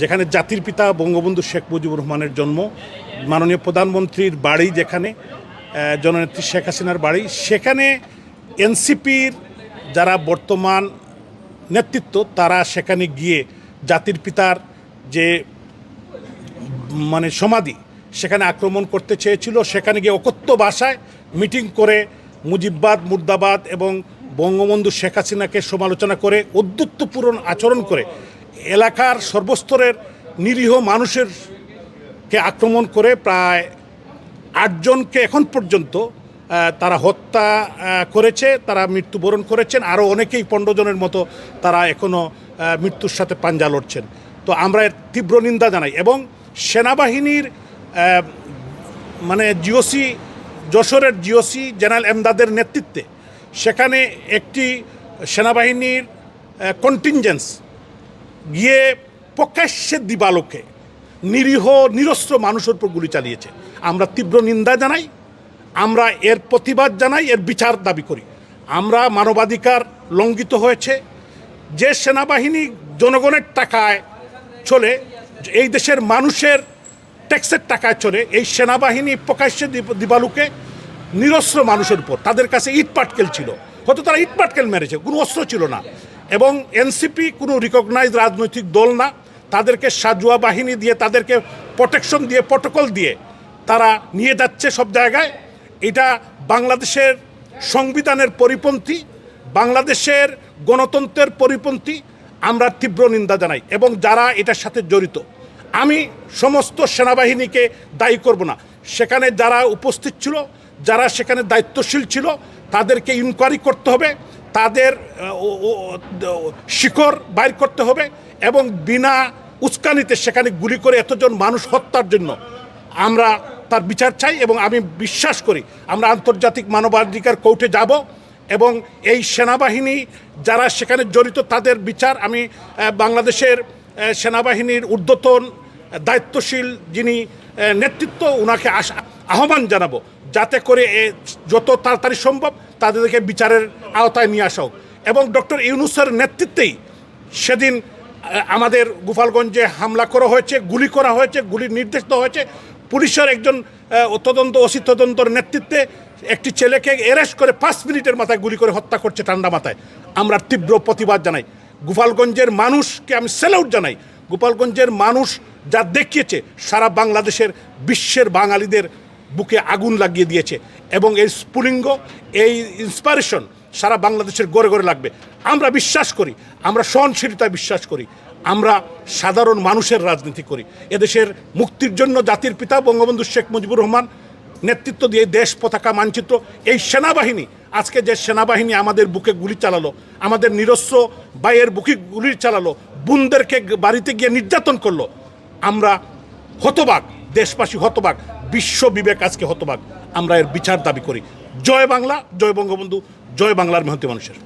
যেখানে জাতির পিতা বঙ্গবন্ধু শেখ মুজিবুর রহমানের জন্ম, মাননীয় প্রধানমন্ত্রীর বাড়ি যেখানে জননেত্রী শেখ হাসিনার বাড়ি, সেখানে এনসিপির যারা বর্তমান নেতৃত্ব, তারা সেখানে গিয়ে জাতির পিতার যে মানে সমাধি, সেখানে আক্রমণ করতে চেয়েছিল। সেখানে গিয়ে অকথ্য ভাষায় মিটিং করে মুজিববাদ, মুর্দাবাদ এবং বঙ্গবন্ধু শেখ হাসিনাকে সমালোচনা করে অদ্যুত্বপূরণ আচরণ করে এলাকার সর্বস্তরের নিরীহ মানুষের কে আক্রমণ করে প্রায় আটজনকে এখন পর্যন্ত তারা হত্যা করেছে, তারা মৃত্যুবরণ করেছেন আরও অনেকেই পনেরো জনের মতো তারা এখনও মৃত্যুর সাথে পাঞ্জা লড়ছেন। তো আমরা এর তীব্র নিন্দা জানাই এবং সেনাবাহিনীর মানে জিওসি যশোরের জিওসি জেনারেল এমদাদের নেতৃত্বে সেখানে একটি সেনাবাহিনীর কন্টিনজেন্স গিয়ে প্রকাশ্যে দিবালোকে নিরীহ, নিরস্ত্র মানুষের উপর গুলি চালিয়েছে। আমরা তীব্র নিন্দা জানাই, আমরা এর প্রতিবাদ জানাই, এর বিচার দাবি করি। আমরা মানবাধিকার লঙ্ঘিত হয়েছে। যে সেনাবাহিনী জনগণের টাকায় চলে, এই দেশের মানুষের ট্যাক্সের টাকায় চলে, এই সেনাবাহিনী প্রকাশ্যে দিব- দিবালুকে নিরস্ত্র মানুষের উপর, তাদের কাছে ইট পাটকেল ছিল। হয়তো তারা ইট পাটকেল মেরেছে, কোনো অস্ত্র ছিল না। এবং এনসিপি কোনো রিকগনাইজ রাজনৈতিক দল না। তাদেরকে সাজুয়া বাহিনী দিয়ে, তাদেরকে প্রোটেকশন দিয়ে প্রটোকল দিয়ে তারা নিয়ে যাচ্ছে সব জায়গায়। এটা বাংলাদেশের সংবিধানের পরিপন্থী, বাংলাদেশের গণতন্ত্রের পরিপন্থী আমরা তীব্র নিন্দা জানাই এবং যারা এটার সাথে জড়িত। আমি সমস্ত সেনাবাহিনীকে দায়ী করব না। সেখানে যারা উপস্থিত ছিল, যারা সেখানে দায়িত্বশীল ছিল, তাদেরকে ইনকোয়ারি করতে হবে। তাদের শিকড় বাইর করতে হবে এবং বিনা উস্কানিতে সেখানে গুলি করে এতজন মানুষ হত্যার জন্য আমরা তার বিচার চাই এবং আমি বিশ্বাস করি আমরা আন্তর্জাতিক মানবাধিকার কোর্টে যাব এবং এই সেনাবাহিনী যারা সেখানে জড়িত তাদের বিচার আমি বাংলাদেশের সেনাবাহিনীর ঊর্ধ্বতন দায়িত্বশীল যিনি নেতৃত্ব ওনাকে আস- আহ্বান জানাব, যাতে করে এ যত তাড়াতাড়ি সম্ভব তাদেরকে বিচারের আওতায় নিয়ে আসা হোক। এবং ডক্টর ইউনুসের নেতৃত্বেই সেদিন আমাদের গোপালগঞ্জে হামলা করা হয়েছে, গুলি করা হয়েছে গুলির নির্দেশ দেওয়া হয়েছে। পুলিশের একজন তদন্ত, ওসি তদন্তর নেতৃত্বে একটি ছেলেকে অ্যারেস্ট করে পাঁচ মিনিটের মাথায় গুলি করে হত্যা করছে ঠান্ডা মাথায়। আমরা তীব্র প্রতিবাদ জানাই। গোপালগঞ্জের মানুষকে আমি সেলাউট জানাই। গোপালগঞ্জের মানুষ যা দেখিয়েছে, সারা বাংলাদেশের, বিশ্বের বাঙালিদের বুকে আগুন লাগিয়ে দিয়েছে এবং এই স্ফুলিঙ্গ, এই ইন্সপিরেশন সারা বাংলাদেশের গড়ে গড়ে লাগবে। আমরা বিশ্বাস করি, আমরা সহনশীলতায় বিশ্বাস করি, আমরা সাধারণ মানুষের রাজনীতি করি। এদেশের মুক্তির জন্য জাতির পিতা বঙ্গবন্ধু শেখ মুজিবুর রহমান নেতৃত্ব দিয়ে দেশ পতাকা মানচিত্র, এই সেনাবাহিনী, আজকে যে সেনাবাহিনী আমাদের বুকে গুলি চালালো, আমাদের নিরস্ত্র বাইয়ের বুকে গুলি চালালো, বোনদেরকে বাড়িতে গিয়ে নির্যাতন করল, আমরা হতবাক, দেশবাসী হতবাক। বিশ্ব বিবেক আজকে হতবাক। আমরা এর বিচার দাবি করি। জয় বাংলা, জয় বঙ্গবন্ধু, জয় বাংলার মেহনতি মানুষের।